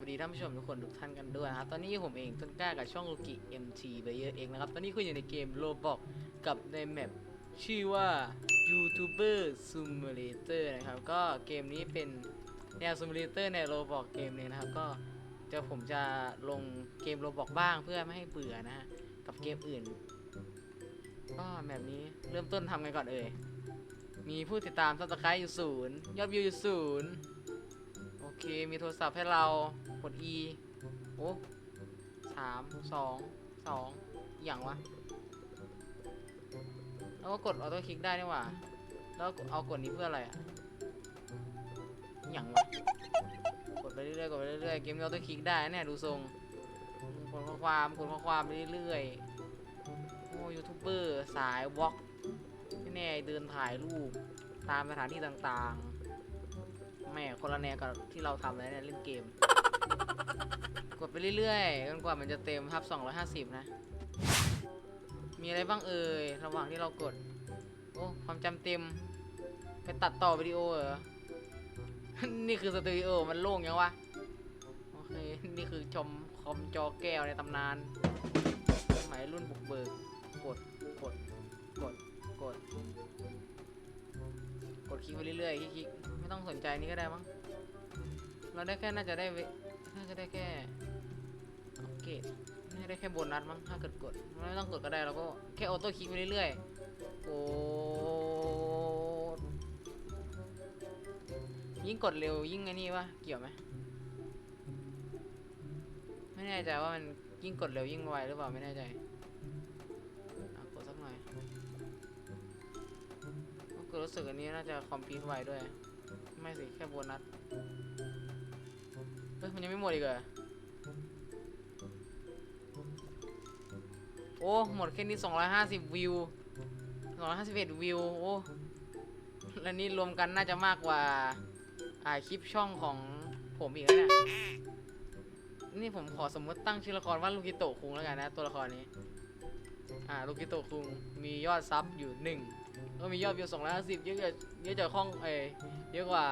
สวัสดีท่านผู้ชมทุกคนทุกท่านกันด้วยนะครับ ตอนนี้ผมเองต้นกล้ากับช่องลูกิ MT ไปเยอะเองนะครับ ตอนนี้คุณอยู่ในเกมโ o บอกกับในแมปชื่อว่า YouTuber Simulator นะครับ ก็เกมนี้เป็นแนว Simulator ในโ o บอกเกมหนึงนะครับ ก็จะผมจะลงเกมโ o บอกบ้างเพื่อไม่ให้เบื่อนะฮะ กับเกมอื่น ก็แบบนี้เริ่มต้นทำกันก่อนเอ่ย มีผู้ติดตามซับสไครต์อยู่ศูนย์ยอดวิวอยู่ศูนย์โอเค มีโทรศัพท์ให้เรา ด E โอ้สามสองสองอหย่างวะ แล้วก็กดออโต้คลิกได้นี่หว่า แล้วเอากดนี้เพื่ออะไรอะอหย่างวะ กดไปเรื่อยๆ กดไปเรื่อยๆ เกมนี้ออโต้คลิกได้นะเนี่ยดูทรงกดข้อความกดข้อความไปเรื่อยๆ โอ้ยูทูบเบอร์สายวอล์กแน่เดินถ่ายรูปตามสถานที่ต่างๆ แม่คนละแนวกับที่เราทำเลยเนี่ยเล่นเกม กดไปเรื่อยๆจนกว่ามันจะเต็มครับ 250 นะ มีอะไรบ้างเอ่ย ระหว่างที่เรากด โอ้ ความจำเต็ม ไปตัดต่อวิดีโอเหรอ นี่คือสตูดิโอ มันโล่งยังวะ โอเค นี่คือชมคอมจอแก้วในตำนาน สมัยรุ่นบุกเบิก กด กด กด กด กดคลิกไปเรื่อยๆคลิกๆไม่ต้องสนใจนี้ก็ได้มั้ง เราได้แค่น่าจะได้ น่าจะได้แค่โอเคน่าจะได้แค่โบนัสมั้งถ้าเกิดกดไม่ต้องกดก็ได้เราก็แค่ออโต้คลิกไปเรื่อยๆโอ้ยิ่งกดเร็วยิ่งไอ้นี่วะเกี่ยวไหมไม่แน่ใจว่ามันยิ่งกดเร็วยิ่งไวหรือเปล่าไม่แน่ใจกดสักหน่อยก็รู้สึกอันนี้น่าจะคอมพิวไวด้วย ไม่สิแค่โบนัส เฮ้ยมันยังไม่หมดอีกเหรอโอ้หมดแค่นี้ 250 วิว 251 วิว โอ้แล้วนี่รวมกันน่าจะมากกว่า อ่าคลิปช่องของผมอีกแล้วเนี่ยนี่ผมขอสมมติตั้งชื่อละครว่าลูกิโตะคุงแล้วกันนะ ตัวละครนี้ อ่าลูกิโตะคุงมียอดซับอยู่หนึ่งก็มียอดวิวสองร้อยห้าสิบเยอะกว่าเยอะจากห้องเอเยอะกว่า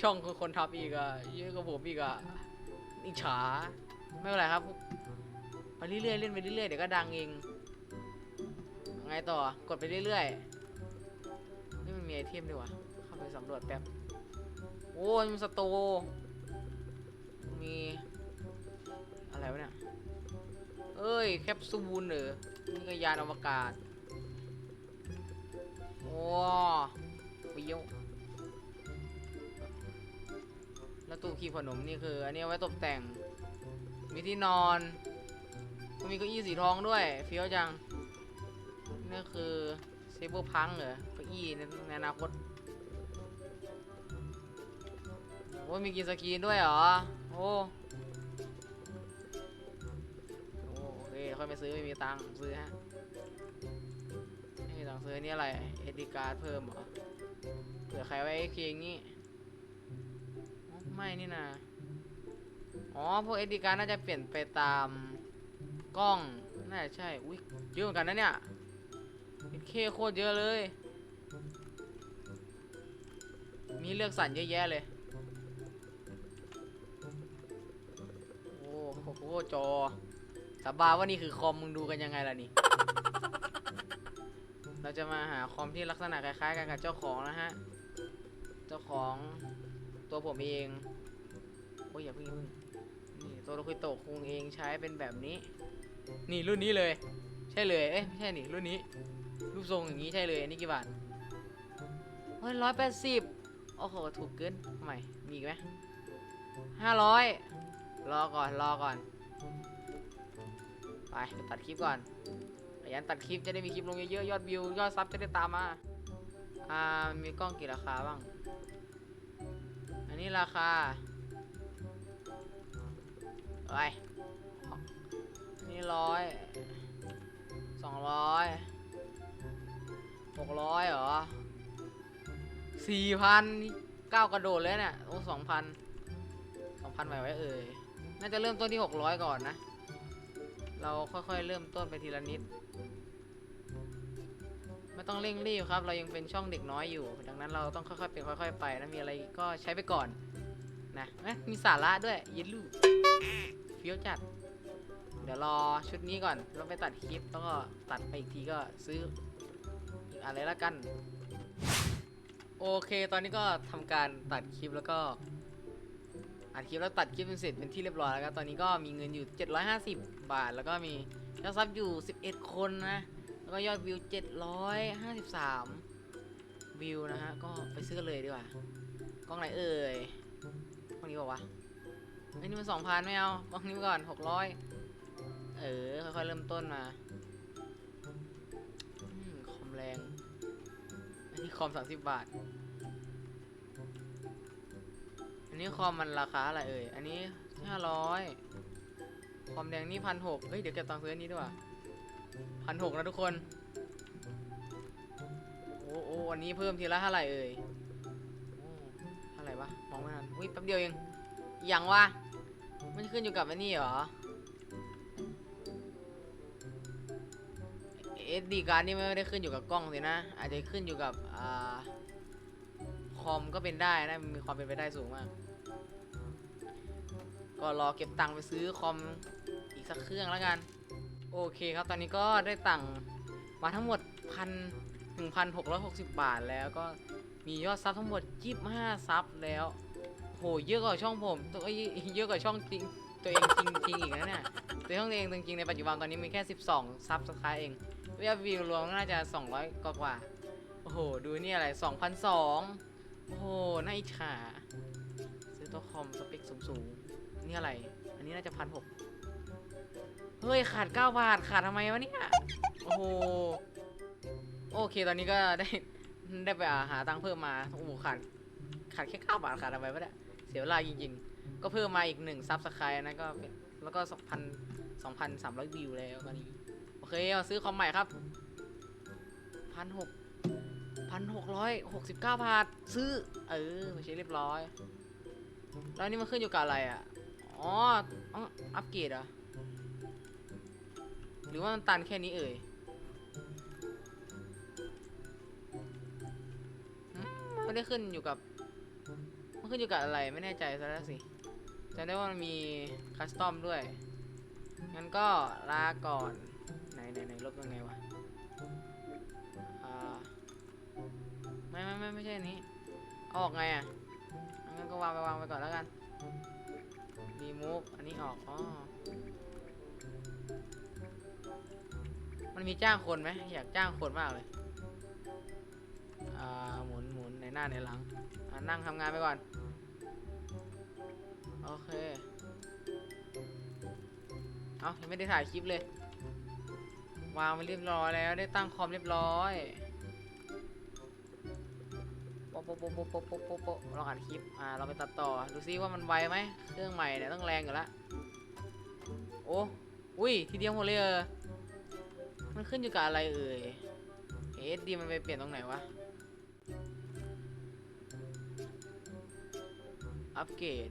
ช่องคือคนทับอีกอะเยอะกว่าผมอีกอะอิจฉาไม่เป็นไรครับไปเรื่อยๆเล่นไปเรื่อยๆเดี๋ยวก็ดังเองไงต่อกดไปเรื่อยๆนี่มันมีไอเทมด้วยวะเข้าไปสำรวจแป๊บโอ้ยมีสโตร์มีอะไรวะเนี่ยเอ้ยแคปซูลเหรอนี่ก็ยานอวกาศโอ้เปรี้ยว แล้วตู้คีบขนมนี่คือ อันนี้เอาไว้ตกแต่ง มีที่นอนก็มีเก้าอี้สีทองด้วยเฟี้ยวจังนี่คือเซเบอร์พังเหรอเก้าอี้ในอนาคตโอ้มีกินสกีนด้วยเหรอ โอ้โอเคค่อยไปซื้อไม่มีตังค์ซื้อฮะนี่ต้องซื้อนี่อะไร เอดีการ์ดเพิ่มเหรอเผื่อใครไว้เคียงนี้ ไม่นี่นะอ๋อ พวกเอดีการ์ดน่าจะเปลี่ยนไปตามกล้อง น่าจะใช่ อุ้ยเยอะเหมือนกันนะเนี่ยเคโคตรเยอะเลย มีเลือกสรรเยอะแยะเลย โอ้โห จอสาบานว่านี่คือคอมมึงดูกันยังไงล่ะนี่ เราจะมาหาคอมที่ลักษณะคล้ายๆกันกับเจ้าของนะฮะ เจ้าของ ตัวผมเองโอ้ยอย่าเพิ่งพิ่งนี่ตัวโรคุโตะคุงเองใช้เป็นแบบนี้ นี่รุ่นนี้เลย ใช่เลยเอ๊ะไม่ใช่นี่รุ่นนี้ รูปทรงอย่างนี้ใช่เลยอันนี้กี่บาทเฮ้ยร้อยแปดสิบโอ้โหถูกเกินทำไมมีอีกไหมห้าร้อยรอก่อนรอก่อนไปตัดคลิปก่อนขยันตัดคลิปจะได้มีคลิปลงเยอะๆยอดวิวยอดซับจะได้ตามมาอ่ามีกล้องกี่ราคาบ้าง นนี้ราคาเอ้ยอันนี้ร้อยสองร้อยหกร้อยเหรอสี่พันเก้ากระโดดเลยเนี่ยโอ้สองพันสองพันไหวไว้เอ่ยน่าจะเริ่มต้นที่หกร้อยก่อนนะ เราค่อยๆเริ่มต้นไปทีละนิด ไม่ต้องเร่งรีบครับ เรายังเป็นช่องเด็กน้อยอยู่ ดังนั้นเราต้องค่อยๆเป็นค่อย ๆ ไปนะมีอะไรก็ใช้ไปก่อนนะเอ๊ะมีสาระด้วยเยลลูเฟี้ยวจัด เดี๋ยวรอชุดนี้ก่อนแล้วไปตัดคลิปแล้วก็ตัดไปอีกทีก็ซื้ออีกอะไรละกัน โอเค ตอนนี้ก็ทำการตัดคลิปแล้วก็อัดคลิปแล้วตัดคลิปเป็นเสร็จเป็นที่เรียบร้อยแล้วครับตอนนี้ก็มีเงินอยู่ 750 บาท แล้วก็มียอดซับอยู่ 11 คนนะ แล้วก็ยอดวิว 753 วิวนะฮะ ก็ไปซื้อเลยดีกว่า กล้องไหนเอ่ยกล้องนี้บอกว่าไอ้นี่มัน2,000ไม่เอากล้องนี้ก่อน600เออ ค่อยๆเริ่มต้นมาคอมแรง อันนี้คอม30บาท อันนี้คอมมันราคาอะไรเอ่ย อันนี้500คอมแดงนี่พันหกเฮ้ย เดี๋ยวเก็บตังค์ซื้ออันนี้ดีกว่า พันหกนะทุกคน โอ้โอ้อันนี้เพิ่มทีละเท่าไหร่เอ่ยเท่าไหร่วะมองไม่ทันอุ้ยแป๊บเดียวเองอย่างวะมันขึ้นอยู่กับอันนี้เหรอเอสดีการ์ดนี่ไม่ได้ขึ้นอยู่กับกล้องสินะ อาจจะขึ้นอยู่กับอ่าคอมก็เป็นได้นะ มีความเป็นไปได้สูงมาก ก็รอเก็บตังค์ไปซื้อคอมอีกสักเครื่องแล้วกัน โอเคครับตอนนี้ก็ได้ตังค์มาทั้งหมดพันหนึ่งพันหกร้อยหกสิบบาทแล้วก็มียอดซับทั้งหมดยี่สิบห้าซับแล้วโหเยอะกว่าช่องผมตัวเอ้ยเยอะกว่าช่องจริงตัวเองจริงจริงอีกนะเนี่ยตัวช่องตัวเองจริงๆในปัจจุบันตอนนี้มีแค่ 12ซับสไครต์เองยอดวิวรวมน่าจะ 200 กว่ากว่าโอ้โหดูนี่อะไร2,002โอ้โหน่าอิจฉาซื้อตัวคอมสเปคสูงๆนี่อะไร อันนี้น่าจะพันหก เฮ้ยขาด 9 บาท ขาดทำไมวะเนี่ย โอ้โห โอเค ตอนนี้ก็ได้ได้ไปหาตังค์เพิ่มมา โอ้โหขาดขาดแค่ 9 บาท ขาดทำไมวะเนี่ย เสียเวลาจริง ๆ ก็เพิ่มมาอีกหนึ่งซับสไครต์นะก็เป็นแล้วก็ 2,000 2,300 วิวแล้วตอนนี้ โอเคเอาซื้อคอมใหม่ครับพันหกพันหกร้อยหกสิบเก้าบาท ซื้อ เออมาใช้เรียบร้อย แล้วนี่มันขึ้นอยู่กับอะไรอะ อ๋ออัปเกรดเหรอะ รือว่ามันตันแค่นี้เอ่ยอืมไม่ได้ขึ้นอยู่กับมันขึ้นอยู่กับอะไรไม่แน่ใจซะแล้วสิจำได้ว่ามันมีคัสตอมด้วย งั้นก็ลาก่อน ไหนไหนไหนลบยังไงวะอ่าไม่ไม่ไม่ไม่ใช่อันนี้เอาออกไงอะ งั้นก็วางไปวางไปก่อนแล้วกัน remove อันนี้ออกอ๋อ มันมีจ้างคนไหมอยากจ้างคนมากเลยอ่าหมุนหมุนในหน้าในหลังนั่งทำงานไปก่อน โอเค เอายังไม่ได้ถ่ายคลิปเลย วางไปเรียบร้อยแล้วได้ตั้งคอมเรียบร้อยโป๊ะโปโปโปโปโปโปลองอ่านคลิป อ่า เราไปตัดต่อ ดูซิว่ามันไวไหม เครื่องใหม่เนี่ยต้องแรงอยู่ละ โอ้ อุ้ย ทีเดียวหมดเลยเออ มันขึ้นอยู่กับอะไรเอ่ยเอสดีมันไปเปลี่ยนตรงไหนวะ อัปเกรด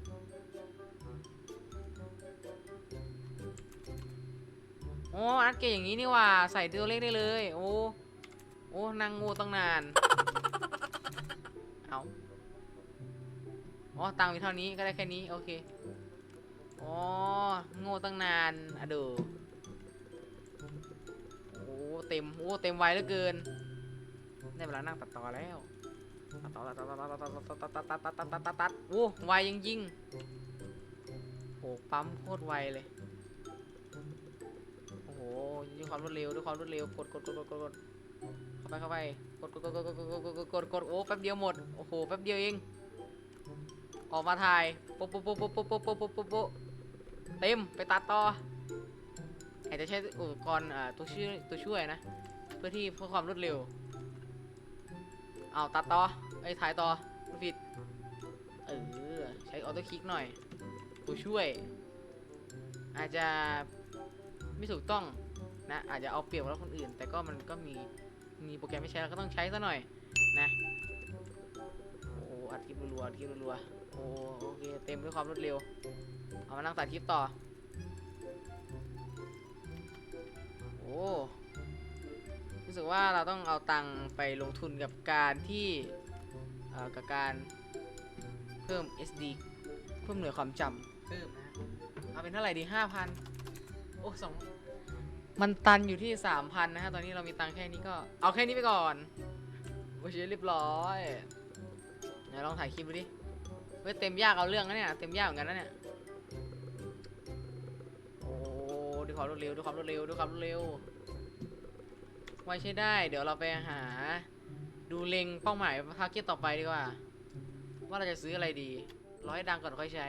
โอ้อัปเกรดอย่างนี้นี่ว่า ใส่ตัวเลขได้เลย โอ้ โอ้นั่งงูตั้งนาน เอาอ๋อ ตังค์มีเท่านี้ก็ได้แค่นี้ โอเค อ๋อโง่ตั้งนานอะดู เต็มโอ้เต็มไวเหลือเกินได้เวลานั่งตัดต่อแล้วตัดต่อตัดต่อตัดต่อตัดต่อตัดต่อตัดต่อตัดต่อตัดตัดโอ้ไวจริงโอ้ปั๊มโคตรไวเลยโอ้โหด้วยความรวดเร็วด้วยความรวดเร็วกดกดกดกดกดเข้าไปเข้าไปกดกดกดกดกดกดกดกดกดโอ้แป๊บเดียวหมดโอ้โหแป๊บเดียวเองออกมาถ่ายโป๊ะโป๊ะโป๊ะโป๊ะโป๊ะโป๊ะโป๊ะโป๊ะโป๊ะโป๊ะเต็มไปตัดต่อ อาจจะใช้อุปกรณ์ตัวช่วยตัวช่วยนะ เพื่อที่เพื่อความรวดเร็ว เอาตัดต่อไอ้ถ่ายต่อผิด เออ ใช้ออโต้คลิกหน่อย ตัวช่วย อาจจะไม่ถูกต้องนะอาจจะเอาเปรียบกับคนอื่น แต่ก็มันก็มีมีโปรแกรมไม่ใช้เราก็ต้องใช้ซะหน่อยนะโอ้อัดคลิปรัวๆอัดคลิปรัวๆโอ้โอเคเต็มด้วยความรวดเร็ว เอามานั่งตัดคลิปต่อ โอ้รู้สึกว่าเราต้องเอาตังค์ไปลงทุนกับการที่เอ่อกับการเพิ่ม SD เพิ่มหน่วยความจำเพิ่มนะฮะเอาเป็นเท่าไหร่ดีห้าพันโอ้สองมันตันอยู่ที่สามพันนะฮะ ตอนนี้เรามีตังค์แค่นี้ก็ เอาแค่นี้ไปก่อน โอเคเรียบร้อยเดี๋ยวลองถ่ายคลิปดูดิ เฮ้ย เต็มยากเอาเรื่องนะเนี่ย เต็มยากเหมือนกันนะเนี่ย ดูความรวดเร็วดูความรวดเร็วดูความรวดเร็วไว้ใช้ได้ เดี๋ยวเราไปหา ดูเล็งเป้าหมายทาร์เก็ตต่อไปดีกว่า ว่าเราจะซื้ออะไรดีรอให้ดังก่อนค่อยใช้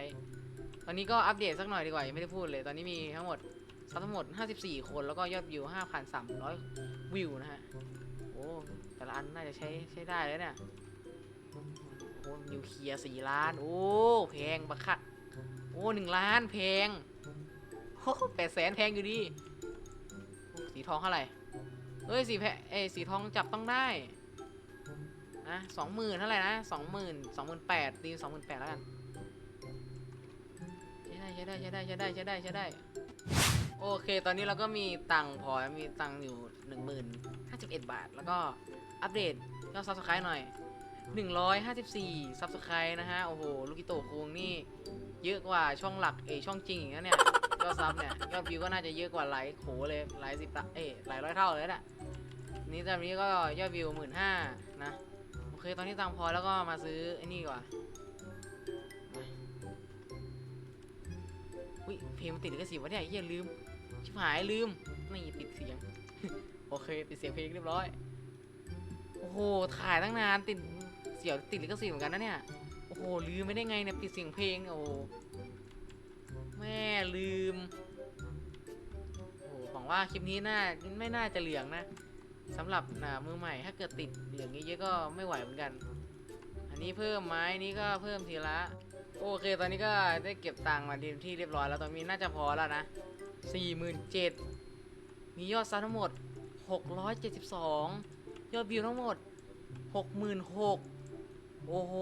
ตอนนี้ก็อัปเดตสักหน่อยดีกว่ายังไม่ได้พูดเลย ตอนนี้มีทั้งหมดซับทั้งหมด 54 คนแล้วก็ยอดวิว 5,300 วิวนะฮะโอ้แต่ละอันน่าจะใช้ใช้ได้แล้วเนี่ยโอ้นิวเคลียร์สี่ล้าน โอ้แพงบักคักโอ้หนึ่งล้านแพง แปดแสนแพงอยู่ดี สีทองเท่าไหร่เอ้ยสีแพเอ้ยสีทองจับต้องได้นะสองหมื่นเท่าไหร่นะสองหมื่นสองหมื่นแปดตีสองหมื่นแปดแล้วกันใช้ได้ใช้ได้ใช้ได้ใช้ได้ใช้ได้ใช้ได้โอเค ตอนนี้เราก็มีตังค์พอมีตังค์อยู่หนึ่งหมื่นห้าสิบเอ็ดบาท แล้วก็อัปเดตยอดซับสไครต์หน่อยหนึ่งร้อยห้าสิบสี่ซับสไครต์นะฮะ โอ้โห ลูกิโตะคุงนี่ เยอะกว่าช่องหลักเอช่องจริงอีกนะเนี่ย อดซับเนี่ยยอดวิวก็น่าจะเยอะกว่าหลายโขเลยหลายสิบละเอ้ยหลายร้อยเท่าเลยนะนี่ตอนนี้ก็ยอดวิวหมื่นห้านะโอเคตอนนี้ตังพอแล้วก็มาซื้อไอ้นี่ดีกว่าอุ้ยเพลงมันติดลิขสิทธิ์วะเนี่ยเฮียลืมชิบหายลืมนี่ติดเสียง โอเคปิดเสียงเพลงเรียบร้อยโอ้โหถ่ายตั้งนานติดเสียวติดลิขสิทธิ์เหมือนกันนะเนี่ยโอ้โหลืมไม่ได้ไงเนี่ยปิดเสียงเพลงโอ้โห แม่ลืม โอ้หวังว่าคลิปนี้น่าไม่น่าจะเหลืองนะสำหรับมือใหม่ถ้าเกิดติดเหลืองเยอะๆก็ไม่ไหวเหมือนกัน อันนี้เพิ่มไม้นี้ก็เพิ่มทีละ โอเคตอนนี้ก็ได้เก็บตังค์มาดีที่เรียบร้อยแล้วตอนนี้น่าจะพอแล้วนะสี่หมื่นเจ็ดมียอดซับทั้งหมดหกร้อยเจ็ดสิบสองยอดวิวทั้งหมดหกหมื่นหกโอ้โห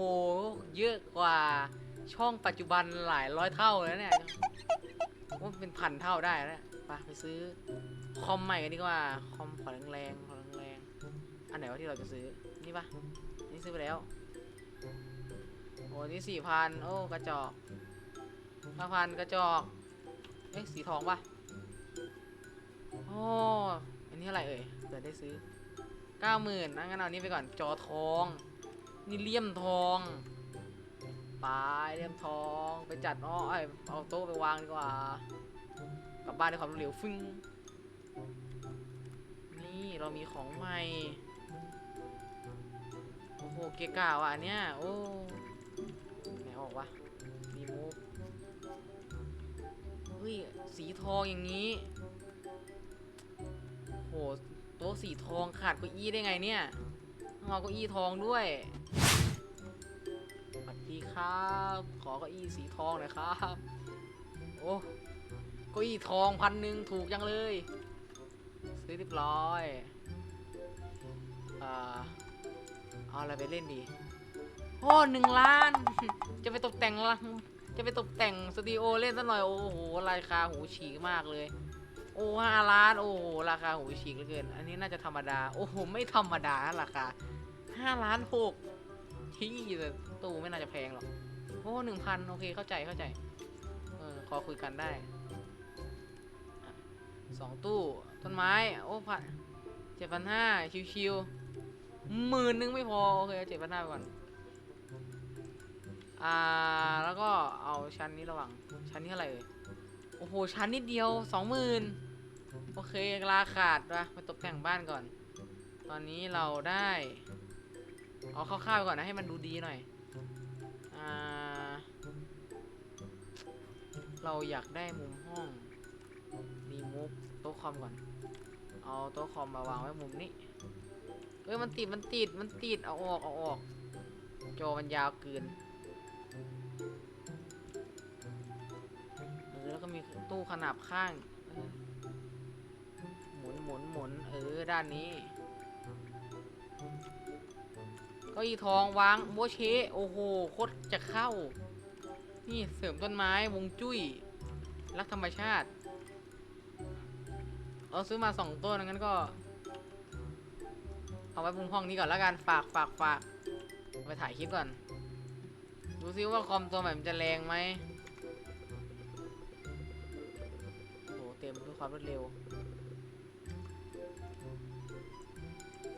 เยอะกว่า ช่องปัจจุบันหลายร้อยเท่าแล้วเนี่ยว่าเป็นพันเท่าได้แล้วไปไปซื้อคอมใหม่กันดีกว่า คอมขอแรงๆขอแรงๆอันไหนวะที่เราจะซื้อ นี่ปะนี่ซื้อไปแล้ว โอ้นี่สี่พันโอ้ กระจอกห้าพันกระจอก เอ๊ะ สีทองปะโอ้อันนี้เท่าไรเอ่ยเผื่ได้ซื้อเก้าหมื่นงั้นเอานี้ไปก่อน จอทอง นี่เลี่ยมทอง ไปเลี่ยมทองไปจัดอ้อไอเอาโต๊ะไปวางดีกว่ากลับบ้านด้วยความเร็วฟึ้งนี่เรามีของใหม่โอ้โหเกะกะว่ะเนี้ยโอ้ไหนออกวะรีมูฟเฮ้ยสีทองอย่างนี้โหโต๊ะสีทองขาดเก้าอี้ได้ไงเนี่ยต้องเอาเก้าอี้ทองด้วย ดีครับ ขอเก้าอี้สีทองหน่อยครับ โอ้เก้าอี้ทองพันหนึ่งถูกจังเลย ซื้อเรียบร้อย อ่า เอาอะไรไปเล่นดี โอ้หนึ่งล้าน จะไปตกแต่งละจะไปตกแต่งสตูดิโอเล่นซะหน่อย โอ้โห ราคาหูฉีกมากเลย โอ้ห้าล้าน โอ้โห ราคาหูฉีกเหลือเกิน อันนี้น่าจะธรรมดา โอ้โห ไม่ธรรมดาราคาห้าล้านหกที่ ตู้ไม่น่าจะแพงหรอก โอ้หนึ่งพันโอเคเข้าใจเข้าใจ เออขอคุยกันได้สองตู้ต้นไม้ โอ้พันเจ็ดพันห้าชิวๆหมื่นนึงไม่พอ โอเคเจ็ดพันห้าไปก่อน อ่า แล้วก็เอาชั้นนี้ระว่างชั้นนี้เท่าไหร่เอ่ยโอ้โห ชั้นนิดเดียวสองหมื่นโอเคลาขาดปะไปตกแต่งบ้านก่อน ตอนนี้เราได้ เอาคร่าวๆไปก่อนนะ ให้มันดูดีหน่อย เราอยากได้มุมห้องรีมูฟโต๊ะคอมก่อน เอาโต๊ะคอมมาวางไว้มุมนี้เอ้ยมันติดมันติดมันติดเอาออกเอาออกจอมันยาวเกินเออแล้วก็มีตู้ขนาบข้างหมุนหมุนหมุนเออด้านนี้ก็อีทองวางโบเชโอ้โหโคตรจะเข้า นี่เสริมต้นไม้วงจุ้ย รักธรรมชาติ เอาซื้อมาสองต้นงั้นก็ เอาไว้มุมห้องนี้ก่อนแล้วกันฝากฝากฝากไปถ่ายคลิปก่อน ดูซิว่าคอมตัวใหม่มันจะแรงไหมโอ้โหเต็มด้วยความรวดเร็ว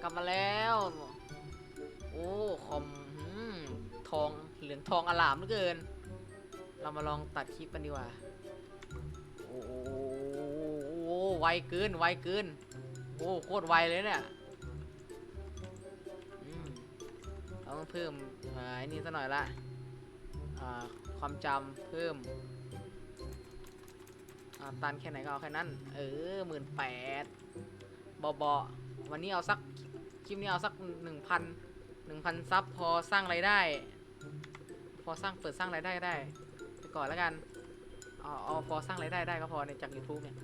กลับมาแล้ว โอ้ คอมหืมทองเหลืองทองอลามเหลือเกิน เรามาลองตัดคลิปกันดีกว่า โอ้โหไวเกินไวเกินโอ้โคตรไวเลยเนี่ยเราต้องเพิ่มอ่าไอ้นี่ซะหน่อยละความจำเพิ่มตันแค่ไหนก็เอาแค่นั้น เออหมื่นแปดบอๆวันนี้เอาสัก คลิปนี้เอาสักหนึ่งพันหนึ่งพันซับพอสร้างไรายได้ พอสร้างเปิดสร้างไรายได้ได้ ก่อนแล้วกันเอาเอาพอสร้างรายได้ได้ก็พอในจาก YouTube เนี่ย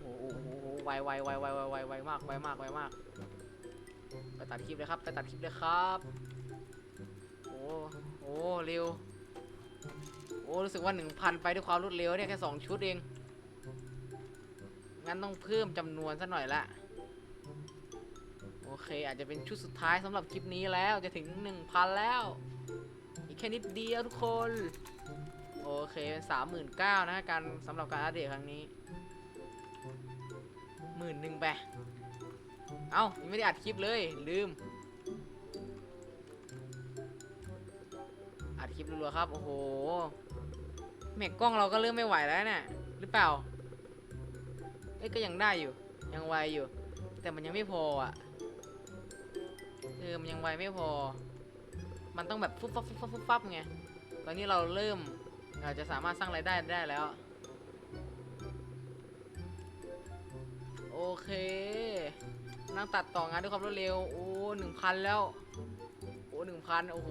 โอ้โหโอ้โหไวไวไวไวไวไวไวมากไวมากไวมากไปตัดคลิปเลยครับไปตัดคลิปเลยครับโอ้โอ้เร็วโอ้รู้สึกว่า 1,000 ไปด้วยความรวดเร็วเนี่ยแค่2ชุดเองงั้นต้องเพิ่มจำนวนซะหน่อยละโอเค อาจจะเป็นชุดสุดท้ายสำหรับคลิปนี้แล้วจะถึง 1,000 แล้ว อีกแค่นิดเดียวทุกคน โอเคเป็น39,000นเก้านะการสำหรับการอัปเดตครั้งนี้หมื่นหนึ่งไป เอ้ายังไม่ได้อัดคลิปเลย ลืม อัดคลิปรัวๆครับ โอ้โหแม็กกล้องเราก็เริ่มไม่ไหวแล้วเนี่ยหรือเปล่า เอ้ก็ยังได้อยู่ ยังไวอยู่ แต่มันยังไม่พออะเออมันยังไวไม่พอ มันต้องแบบฟุบฟับฟุบฟับฟุบฟับไง ตอนนี้เราเริ่ม อาจจะสามารถสร้างรายได้ได้แล้ว โอเค นั่งตัดต่องานด้วยความรวดเร็ว โอ้หนึ่งพันแล้ว โอ้หนึ่งพันโอ้โห